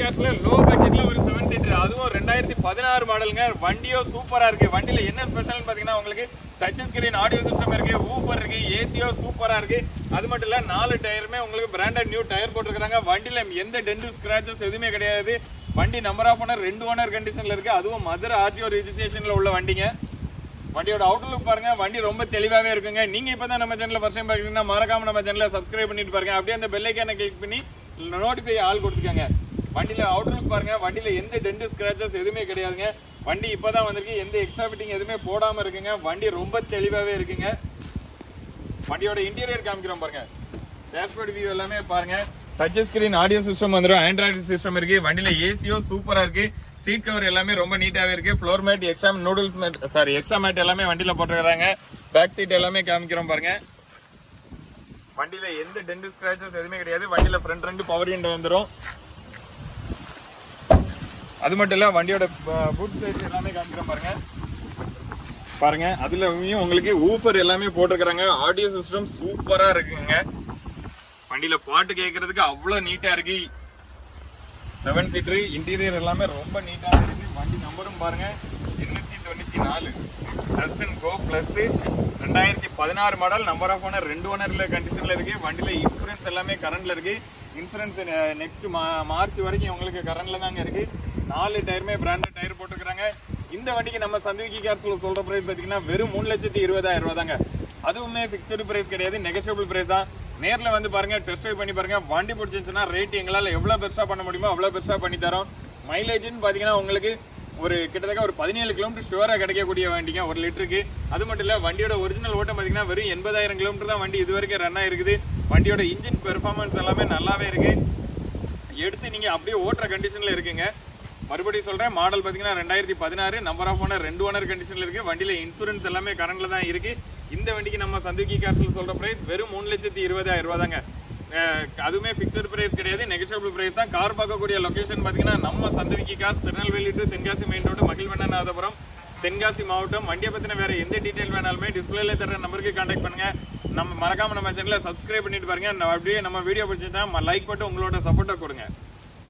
கேஷ்ல low பட்ஜெட்ல ஒரு seven seater அதுவும் ரெண்டாயிரத்தி பதினாறு மாடலுங்க வண்டியோ சூப்பரா இருக்கு. வண்டியில என்ன ஸ்பெஷல் பாத்தீங்கன்னா உங்களுக்கு டச் ஸ்கிரீன் ஆடியோ சிஸ்டம் இருக்கு ஊஃபர் இருக்கு ஏசியோ சூப்பரா இருக்கு. அது மட்டும் இல்ல நாலு டயருமே உங்களுக்கு பிராண்டட் நியூ டயர் போட்டிருக்காங்க வண்டியில எந்த டென்டு ஸ்கிராச்சஸ் எதுவுமே கிடையாது. வண்டி நம்பர் ஆஃப் ஓனர் ரெண்டு ஓனர் கண்டிஷன்ல இருக்கு. அதுவும் மதுரை ஆர்டிஓ ரிஜிஸ்ட்ரேஷனில் உள்ள வண்டிங்க. வண்டியோட அவுட்லுக் பாருங்க. வண்டி ரொம்ப தெளிவாகவே இருக்குங்க. நீங்க இப்பதான் நம்ம சேனல்ல ஃபர்ஸ்ட் டைம் பாக்குறீங்கன்னா மறக்காம நம்ம சேனலை சப்ஸ்கிரைப் பண்ணிட்டு பாருங்க. அப்படியே அந்த பெல்லைக்கான கிளிக் பண்ணி நோட்டிஃபை ஆள் கொடுத்துக்கோங்க. வண்டியில் அவுட் லுக் பாருங்க. வண்டியில எந்த டென்ட் ஸ்க்ராச்சஸ் எதுவுமே கிடையாதுங்க. வண்டி இப்போ தான் வந்திருக்கு. எந்த எக்ஸ்ட்ரா ஃபிட்டிங் எதுவுமே போடாமல் இருக்குங்க. வண்டி ரொம்ப தெளிவாகவே இருக்குங்க. வண்டியோட இன்டீரியர் காமிக்கிறோம் பாருங்கள் டேஷ்போர்ட் வியூ எல்லாமே பாருங்க. டச் ஸ்கிரீன் ஆடியோ சிஸ்டம் வந்துடும் ஆண்ட்ராய்டு சிஸ்டம் இருக்குது வண்டியில் ஏசியோ சூப்பராக இருக்குது சீட் கவர் எல்லாமே ரொம்ப நீட்டாகவே இருக்குது floor mat extra noodles mat sorry extra mat எல்லாமே வண்டியில் போட்டுருக்காங்க. பேக் சீட் எல்லாமே காமிக்கிறோம் பாருங்கள் வண்டியில் எந்த டென்ட் ஸ்க்ராச்சஸ் எதுவுமே கிடையாது. வண்டியில் ஃப்ரண்ட் ரெண்டு பவர் விண்டோ வந்துடும் அது மட்டும் இல்லை வண்டியோட பூட் சைஸ் எல்லாமே காமிக்கிறோம் பாருங்க. பாருங்க அதுலயும் உங்களுக்கு ஊஃபர் எல்லாமே போட்டிருக்கிறாங்க. ஆடியோ சிஸ்டம் சூப்பரா இருக்குங்க. வண்டியில பாட்டு கேட்கறதுக்கு அவ்வளோ நீட்டா இருக்கு. செவன் சீட்டர் இன்டீரியர் எல்லாமே ரொம்ப நீட்டா இருக்கு. வண்டி நம்பரும் பாருங்க. எண்ணூத்தி தொண்ணூத்தி நாலு. டஸ்ட் அண்ட் கோ பிளஸ் ரெண்டாயிரத்தி பதினாறு மாடல் நம்பர் ஆஃப் ஓனர் ரெண்டு ஓனர்ல கண்டிஷன்ல இருக்கு. வண்டியில இன்சூரன்ஸ் எல்லாமே கரண்ட்ல இருக்கு. இன்சூரன்ஸ் நெக்ஸ்ட் மார்ச் வரைக்கும் உங்களுக்கு கரண்ட்ல தாங்க இருக்கு. நாலு டயருமே பிராண்டட் டயர் போட்டுருக்காங்க இந்த வண்டிக்கு நம்ம சந்திவிக்கி கேர்ஸில் சொல்கிற பிரைஸ் பார்த்தீங்கன்னா வெறும் மூணு லட்சத்தி இருபதாயிரம் ரூபா தாங்க அதுவுமே ஃபிக்ஸ்டு ப்ரைஸ் கிடையாது நெகஷியபிள் ப்ரைஸ் தான். நேரில் வந்து பாருங்கள் டெஸ்ட் ட்ரைவ் பண்ணி பாருங்க. வண்டி பிடிச்சிருந்துச்சுன்னா ரேட் எங்களால் எவ்வளோ பெஸ்ட்டாக பண்ண முடியுமோ அவ்வளோ பெஸ்ட்டாக பண்ணி தரோம். மைலேஜ்னு பார்த்தீங்கன்னா உங்களுக்கு ஒரு கிட்டத்தட்ட ஒரு பதினேழு கிலோமீட்டர் ஷுவராக கிடைக்கக்கூடிய வண்டிங்க ஒரு லிட்டருக்கு. அது மட்டும் இல்லை வண்டியோட ஒரிஜினல் ஓட்டம் பார்த்தீங்கன்னா வெறும் எண்பதாயிரம் கிலோமீட்டர் தான் வண்டி இது வரைக்கும் ரன் ஆயிருக்குது. வண்டியோட இன்ஜின் பெர்ஃபார்மன்ஸ் எல்லாமே நல்லாவே இருக்குது எடுத்து நீங்கள் அப்படியே ஓட்டுற கண்டிஷனில் இருக்குங்க. மறுபடியும் சொல்கிறேன் மாடல் பார்த்தீங்கன்னா ரெண்டாயிரத்தி பதினாறு நம்பர் ஆஃப் ஓனர் ரெண்டு ஓனர் கண்டிஷனில் இருக்குது வண்டியில் இன்சூரன்ஸ் எல்லாமே கரண்டில் தான் இருக்குது இந்த வண்டிக்கு நம்ம சந்துக்கி காசில் சொல்கிற ப்ரைஸ் வெறும் மூணு லட்சத்தி இருபதாயிரம் ரூபா தாங்க அதுவுமே ஃபிக்ஸட் பிரைஸ் கிடையாது நெகஷியபிள் பிரைஸ் தான். கார் பார்க்கக்கூடிய லொக்கேஷன் பார்த்தீங்கன்னா நம்ம சந்துவிக்கி cos Tirunelveli to Tenkasi main road Magizhvannanathapuram Tenkasi மாவட்டம். வண்டியை பற்றின வேறு எந்த டீட்டெயில் வேணாலுமே டிஸ்பிளேல தர நம்பருக்கு காண்டாக்ட் பண்ணுங்க. நம்ம மறக்காமல் நம்ம சேனலை சப்ஸ்கிரைப் பண்ணிட்டு பாருங்க. அப்படியே நம்ம வீடியோ பிடிச்சிட்டா லைக் போட்டு உங்களோட சப்போர்ட்டை கொடுங்க.